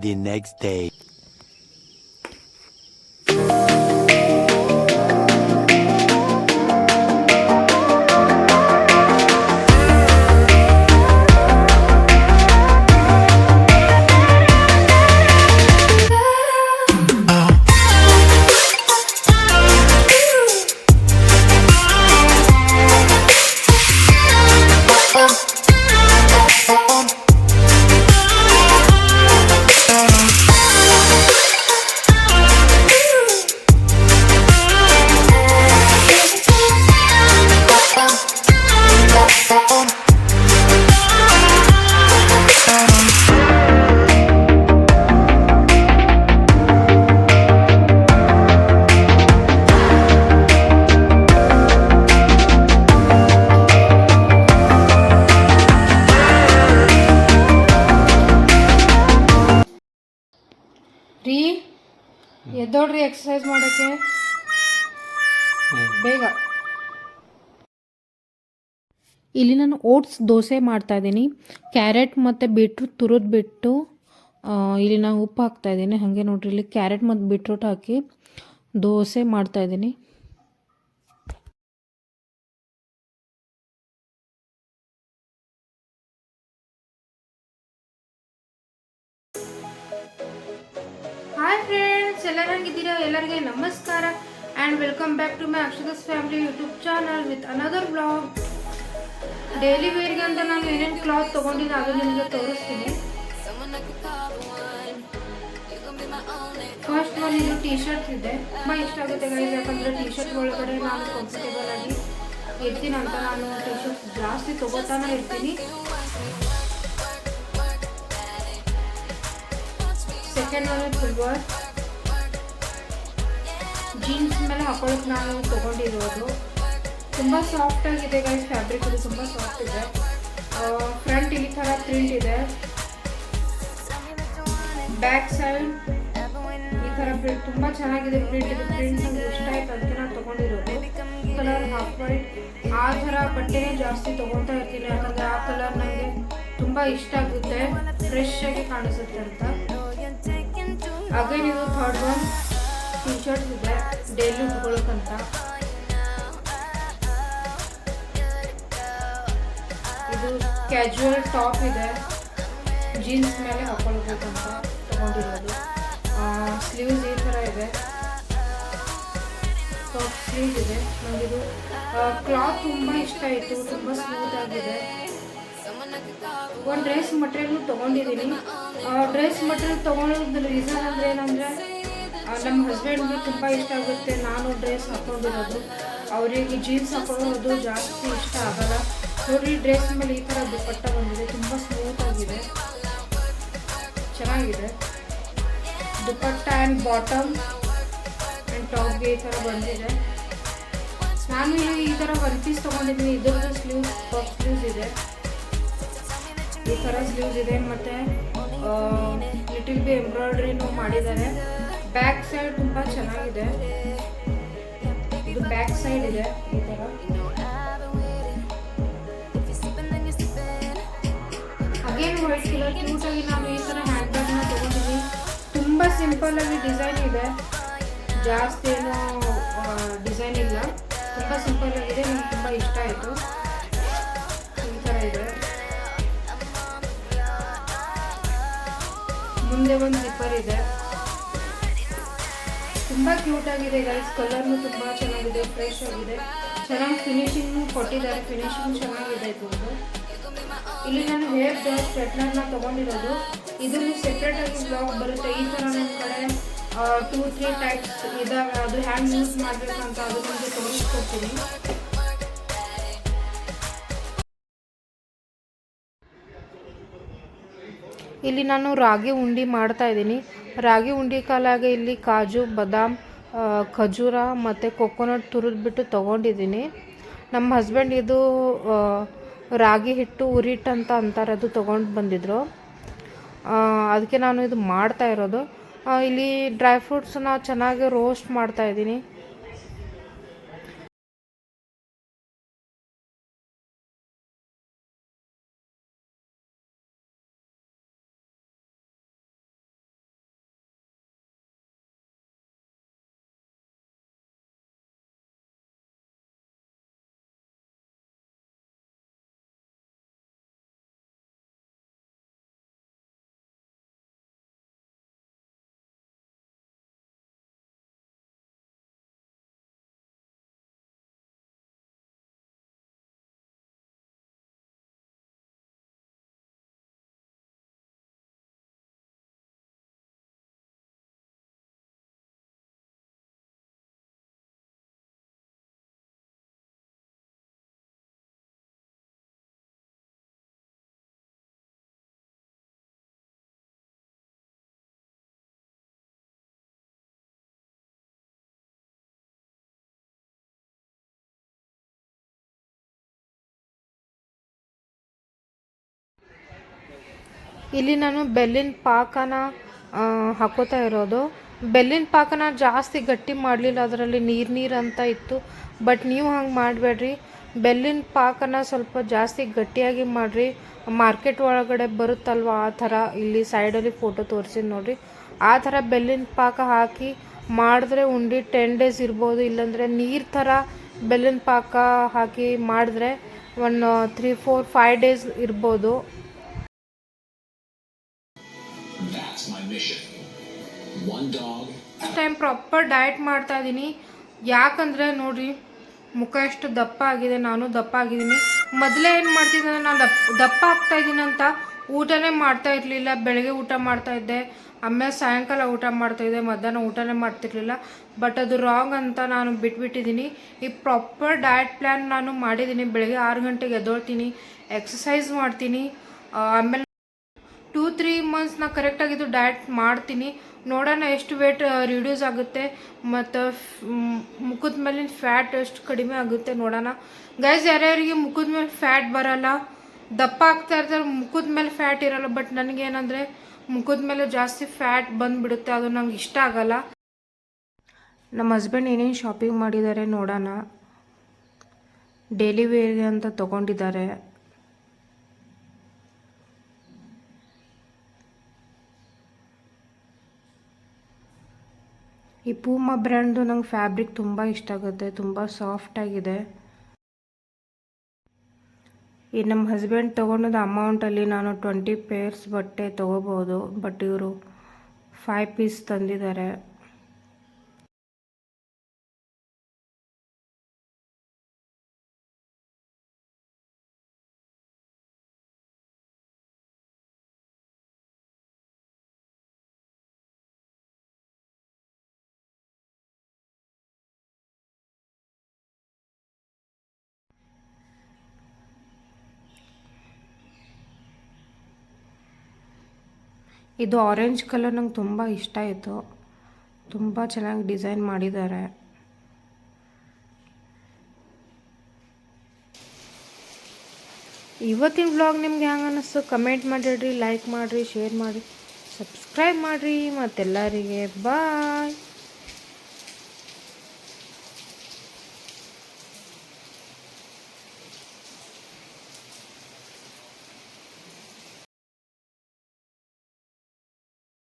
the next day. ಎದ್ದೋಡ್ರಿ exercise ಮಾಡೋಕ್ಕೆ ಬೇಗ. ಇಲ್ಲಿ ನಾನು ಓಟ್ಸ್ ದೋಸೆ ಮಾಡ್ತಾ ಇದ್ದೀನಿ. ಕ್ಯಾರೆಟ್ ಮತ್ತು ಬೀಟ್ರೂಟ್ ತುರಿದು ಬಿಟ್ಟು ಇಲ್ಲಿ ನಾನು ಉಪ್ಪು ಹಾಕ್ತಾ ಇದ್ದೀನಿ. ಹಾಗೆ ನೋಡ್ರಿ, ಇಲ್ಲಿ ಕ್ಯಾರೆಟ್ ಮತ್ತು ಬೀಟ್ರೂಟ್ ಹಾಕಿ ದೋಸೆ ಮಾಡ್ತಾ ಎಲ್ಲರೂ ಹೆಂಗಿದ್ದೀರಾ? ಎಲ್ಲರಿಗೆ ನಮಸ್ಕಾರ. And welcome back to my Akshadas family YouTube channel with another blog daily ವೇರ್ಗೆ ಅಂತ ನಾನು ಏನೇನು ಕ್ಲಾತ್ ತೊಗೊಂಡಿದ್ದೆ ಅದು ನಿಮಗೆ ತೋರಿಸ್ತೀನಿ. ಫಸ್ಟ್ ಒಂದು ಇದು ಟೀ ಶರ್ಟ್ ಇದೆ. ತುಂಬ ಇಷ್ಟ ಆಗುತ್ತೆ ಗೈಸ್ ಯಾಕಂದರೆ ಟಿ ಶರ್ಟ್ ಒಳಗಡೆ ನಾನು ಕಂಫರ್ಟೇಬಲ್ ಆಗಿ ಇರ್ತೀನಿ ಅಂತ ನಾನು ಟೀ ಶರ್ಟ್ ಜಾಸ್ತಿ ತೊಗೋತಾನೆ ಇರ್ತೀನಿ. ಸೆಕೆಂಡ್ ಒನ್ ಸಿಲ್ವರ್ ಜೀನ್ಸ್ ಮೇಲೆ ಹಾಕೊಳ್ಳೋಕೆ ನಾನು ತೊಗೊಂಡಿರೋದು. ತುಂಬ ಸಾಫ್ಟಾಗಿದೆ ಗೈಸ್ ಫ್ಯಾಬ್ರಿಕ್ ಇದು ತುಂಬ ಸಾಫ್ಟ್ ಇದೆ. ಫ್ರಂಟ್ ಇಲ್ಲಿ ಥರ ಪ್ರಿಂಟ್ ಇದೆ. ಬ್ಯಾಕ್ ಸೈಡ್ ಈ ಥರ ಪ್ರಿಂಟ್ ತುಂಬ ಚೆನ್ನಾಗಿದೆ ಪ್ರಿಂಟ್ ಇದು ಪ್ರಿಂಟ್ ನಮ್ಗೆ ಇಷ್ಟ ಆಯ್ತು ಅಂತ ನಾನು ತೊಗೊಂಡಿರೋದು. ಕಲರ್ ಹಾಫ್ ವೈಟ್ ಆ ಥರ ಬಟ್ಟೆನೇ ಜಾಸ್ತಿ ತೊಗೊಳ್ತಾ ಇರ್ತೀನಿ ಯಾಕಂದರೆ ಆ ಕಲರ್ ನನಗೆ ತುಂಬ ಇಷ್ಟ ಆಗುತ್ತೆ. ಫ್ರೆಶ್ ಆಗಿ ಕಾಣಿಸುತ್ತೆ ಅಂತ. ಅಗೇನ್ ಇದು ಥರ್ಡ್ ಒನ್ ಟಿ ಶರ್ಟ್ಸ್ ಇದೆ. ಡೈಲಿ ಉಟ್ಕೊಳ್ಳೋಕ್ಕಂತ ಇದು ಕ್ಯಾಜುವಲ್ ಟಾಪ್ ಇದೆ. ಜೀನ್ಸ್ ಮೇಲೆ ಹಾಕೊಳ್ಬೇಕಂತ ತಗೊಂಡಿರೋದು. ಸ್ಲೀವ್ಸ್ ಈ ಥರ ಇದೆ. ಟಾಪ್ ಸ್ಲೀವ್ಸ್ ಇದೆ. ನನಗಿದು ಕ್ಲಾತ್ ತುಂಬ ಇಷ್ಟ ಆಯಿತು. ತುಂಬ ಸ್ಮೂತ್ ಆಗಿದೆ. ಒಂದು ಡ್ರೆಸ್ ಮಟೀರಿಯಲ್ ತೊಗೊಂಡಿದ್ದೀನಿ ಡ್ರೆಸ್ ಮಟೀರಿಯಲ್ ತೊಗೊಳೋದ್ರ ರೀಸನ್ ಅಂದರೆ ಏನಂದರೆ ನಮ್ಮ ಹಸ್ಬೆಂಡ್ಗೆ ತುಂಬ ಇಷ್ಟ ಆಗುತ್ತೆ. ನಾನು ಡ್ರೆಸ್ ಹಾಕೊಂಡಿರೋದು. ಅವರಿಗೆ ಜೀನ್ಸ್ ಹಾಕೊಳ್ಳೋದು ಜಾಸ್ತಿ ಇಷ್ಟ ಆಗಲ್ಲ. ನೋಡಿ ಡ್ರೆಸ್ ಮೇಲೆ ಈ ಥರ ದುಪ್ಪಟ್ಟ ಬಂದಿದೆ. ತುಂಬ ಸ್ಮೂತ್ ಆಗಿದೆ. ಚೆನ್ನಾಗಿದೆ. ದುಪ್ಪಟ್ಟ ಆ್ಯಂಡ್ ಬಾಟಮ್ ಆ್ಯಂಡ್ ಟಾಪ್ಗೆ ಈ ಥರ ಬಂದಿದೆ. ನಾನು ಇಲ್ಲಿ ಈ ಥರ ಒನ್ ಪೀಸ್ ತೊಗೊಂಡಿದ್ದೀನಿ. ಇದ್ರದ್ದು ಸ್ಲೀವ್ಸ್ ಟಾಪ್ ಸ್ಲೀವ್ಸ್ ಇದೆ. ಈ ಥರ ಸ್ಲೀವ್ಸ್ ಇದೆ. ಮತ್ತು ಲಿಟಿಲ್ ಬಿ ಎಂಬ್ರಾಯ್ಡ್ರಿನೂ ಮಾಡಿದ್ದಾರೆ. ಬ್ಯಾಕ್ ಸೈಡ್ ತುಂಬ ಚೆನ್ನಾಗಿದೆ. ಇದು ಬ್ಯಾಕ್ ಸೈಡ್ ಇದೆ, ಈ ಥರ ಅಗೇನ್ ವೈಟ್ ಕಲರ್ ನಾನು ಈ ಥರ ಹ್ಯಾಂಡ್ ಬ್ಯಾಗ್ನ ತುಂಬ ಸಿಂಪಲ್ ಆಗಿ ಡಿಸೈನ್ ಇದೆ. ಜಾಸ್ತಿ ಏನು ಡಿಸೈನ್ ಇಲ್ಲ. ತುಂಬ ಸಿಂಪಲ್ ಆಗಿದೆ ನನಗೆ ತುಂಬ ಇಷ್ಟ ಆಯಿತು. ಈ ಇದೆ. ಮುಂದೆ ಒಂದು ಜಿಪ್ಪರ್ ಇದೆ. ತುಂಬ ಕ್ಯೂಟ್ ಆಗಿದೆ ಗೈಸ್ ಕಲರ್ನು ತುಂಬಾ ಚೆನ್ನಾಗಿದೆ ಫ್ರೆಶ್ ಆಗಿದೆ. ಚೆನ್ನಾಗಿ ಫಿನಿಶಿಂಗ್ ಕೊಟ್ಟಿದ್ದಾರೆ. ಫಿನಿಶಿಂಗ್ ಚೆನ್ನಾಗಿದೆ ಇಲ್ಲಿ ನಾನು ಹೇರ್ ಸ್ಟ್ರೆಟ್ನರ್ನ ತೊಗೊಂಡಿರೋದು. ಇದನ್ನು ಸೆಪ್ರೇಟ್ ಆಗಿ ಬ್ಲಾಗ್ ಬರುತ್ತೆ. ಈ ಥರ ನಮ್ಮ ಕಡೆ ಟೂ ತ್ರೀ ಟೈಪ್ಸ್ ಇದಾವೆ. ಅದು ಹ್ಯಾಂಡ್ ಯೂಸ್ ಮಾಡಬೇಕಂತ ಅದು ನಿಮಗೆ ತೋರಿಸ್ಕೊಡ್ತೀನಿ. ಇಲ್ಲಿ ನಾನು ರಾಗಿ ಉಂಡೆ ಮಾಡ್ತಾ ಇದ್ದೀನಿ. ರಾಗಿ ಉಂಡೆ ಕಾಲಾಗೆ ಇಲ್ಲಿ ಕಾಜು, ಬಾದಾಮ್ ಖಜೂರ ಮತ್ತು ಕೊಕೊನಟ್ ತುರಿದ್ಬಿಟ್ಟು ತೊಗೊಂಡಿದ್ದೀನಿ. ನಮ್ಮ ಹಸ್ಬೆಂಡ್ ಇದು ರಾಗಿ ಹಿಟ್ಟು ಉರಿಟ್ಟು ಅಂತ ಅಂತಾರೆ ಅದು ತೊಗೊಂಡು ಬಂದಿದ್ದರು ಅದಕ್ಕೆ ನಾನು ಇದು ಮಾಡ್ತಾ ಇರೋದು. ಇಲ್ಲಿ ಡ್ರೈ ಫ್ರೂಟ್ಸನ್ನ ಚೆನ್ನಾಗಿ ರೋಸ್ಟ್ ಮಾಡ್ತಾ ಇಲ್ಲಿ ನಾನು ಬೆಲ್ಲಿನ ಪಾಕನ ಹಾಕೋತಾ ಇರೋದು. ಬೆಲ್ಲಿನ ಪಾಕನ ಜಾಸ್ತಿ ಗಟ್ಟಿ ಮಾಡಲಿಲ್ಲ, ಅದರಲ್ಲಿ ನೀರು ನೀರು ಅಂತ ಇತ್ತು. ಬಟ್ ನೀವು ಹಂಗೆ ಮಾಡಬೇಡ್ರಿ. ಬೆಲ್ಲಿನ ಪಾಕನ ಸ್ವಲ್ಪ ಜಾಸ್ತಿ ಗಟ್ಟಿಯಾಗಿ ಮಾಡಿರಿ. ಮಾರ್ಕೆಟ್ ಒಳಗಡೆ ಬರುತ್ತಲ್ವ ಆ ಥರ ಇಲ್ಲಿ ಸೈಡಲ್ಲಿ ಫೋಟೋ ತೋರಿಸಿದ್ ನೋಡಿರಿ. ಆ ಥರ ಬೆಲ್ಲಿನ ಪಾಕ ಹಾಕಿ ಮಾಡಿದ್ರೆ ಉಂಡಿ ಟೆನ್ ಡೇಸ್ ಇರ್ಬೋದು. ಇಲ್ಲಾಂದರೆ ನೀರು ಥರ ಬೆಲ್ಲಿನ ಪಾಕ ಹಾಕಿ ಮಾಡಿದ್ರೆ one three, four, five days ಇರ್ಬೋದು. ಟೈಮ್ ಪ್ರಾಪರ್ ಡಯಟ್ ಮಾಡ್ತಾ ಇದ್ದೀನಿ ಯಾಕಂದರೆ ನೋಡ್ರಿ, ಮುಖ ಎಷ್ಟು ದಪ್ಪ ಆಗಿದೆ, ನಾನು ದಪ್ಪ ಆಗಿದ್ದೀನಿ. ಮೊದಲೇ ಏನು ಮಾಡ್ತಿದ್ದೆ ನಾನು ದಪ್ಪ ದಪ್ಪ ಆಗ್ತಾ ಇದ್ದೀನಿ ಅಂತ ಊಟನೇ ಮಾಡ್ತಾ ಇರಲಿಲ್ಲ. ಬೆಳಗ್ಗೆ ಊಟ ಮಾಡ್ತಾ ಇದ್ದೆ. ಆಮೇಲೆ ಸಾಯಂಕಾಲ ಊಟ ಮಾಡ್ತಾ ಇದ್ದೆ. ಮಧ್ಯಾಹ್ನ ಊಟನೇ ಮಾಡ್ತಿರ್ಲಿಲ್ಲ. ಬಟ್ ಅದು ರಾಂಗ್ ಅಂತ ನಾನು ಬಿಟ್ಬಿಟ್ಟಿದ್ದೀನಿ. ಈ ಪ್ರಾಪರ್ ಡಯಟ್ ಪ್ಲ್ಯಾನ್ ನಾನು ಮಾಡಿದ್ದೀನಿ. ಬೆಳಗ್ಗೆ ಆರು ಗಂಟೆಗೆ ಎದ್ದೋಳ್ತೀನಿ. ಎಕ್ಸಸೈಸ್ ಮಾಡ್ತೀನಿ. ಆಮೇಲೆ ಟೂ ತ್ರೀ ಮಂತ್ಸ್ ನಾ ಕರೆಕ್ಟಾಗಿದ್ದು ಡಯಟ್ ಮಾಡ್ತೀನಿ. ನೋಡೋಣ ಎಷ್ಟು ವೇಟ್ ರಿಡ್ಯೂಸ್ ಆಗುತ್ತೆ. ಮತ್ತು ಮುಖದ ಮೇಲಿನ ಫ್ಯಾಟ್ ಎಷ್ಟು ಕಡಿಮೆ ಆಗುತ್ತೆ ನೋಡೋಣ. ಗೈಸ್ ಯಾರ್ಯಾರಿಗೆ ಮುಖದ ಮೇಲೆ ಫ್ಯಾಟ್ ಬರಲ್ಲ, ದಪ್ಪ ಆಗ್ತಾ ಇರ್ತಾರೆ, ಮುಖದ ಮೇಲೆ ಫ್ಯಾಟ್ ಇರಲ್ಲ ಬಟ್ ನನಗೇನಂದರೆ ಮುಖದ ಮೇಲೆ ಜಾಸ್ತಿ ಫ್ಯಾಟ್ ಬಂದುಬಿಡುತ್ತೆ, ಅದು ನಂಗೆ ಇಷ್ಟ ಆಗಲ್ಲ. ನಮ್ಮ ಹಸ್ಬೆಂಡ್ ಏನೇನು ಶಾಪಿಂಗ್ ಮಾಡಿದ್ದಾರೆ ನೋಡೋಣ. ಡೈಲಿ ವೇರ್ಗೆ ಅಂತ ತೊಗೊಂಡಿದ್ದಾರೆ. ಈ ಪೂಮಾ ಬ್ರ್ಯಾಂಡ್ದು ನಂಗೆ ಫ್ಯಾಬ್ರಿಕ್ ತುಂಬ ಇಷ್ಟ ಆಗುತ್ತೆ, ತುಂಬ ಸಾಫ್ಟ್ ಆಗಿದೆ. ಈ ನಮ್ಮ ಹಸ್ಬೆಂಡ್ ತೊಗೊಂಡದ ಅಮೌಂಟಲ್ಲಿ ನಾನು ಟ್ವೆಂಟಿ ಪೇರ್ಸ್ ಬಟ್ಟೆ ತೊಗೋಬೋದು ಬಟ್ ಇವರು ಫೈವ್ ಪೀಸ್ ತಂದಿದ್ದಾರೆ. ಇದು ಆರೆಂಜ್ ಕಲರ್ ನಂಗೆ ತುಂಬ ಇಷ್ಟ ಆಯಿತು. ತುಂಬ ಚೆನ್ನಾಗಿ ಡಿಸೈನ್ ಮಾಡಿದ್ದಾರೆ. ಇವತ್ತಿನ ವ್ಲಾಗ್ ನಿಮ್ಗೆ ಹೆಂಗೆ ಅನ್ನಿಸ್ತು ಕಮೆಂಟ್ ಮಾಡಿರಿ ಲೈಕ್ ಮಾಡಿರಿ ಶೇರ್ ಮಾಡಿ ಸಬ್ಸ್ಕ್ರೈಬ್ ಮಾಡಿರಿ ಮತ್ತೆಲ್ಲರಿಗೆ ಬಾಯ್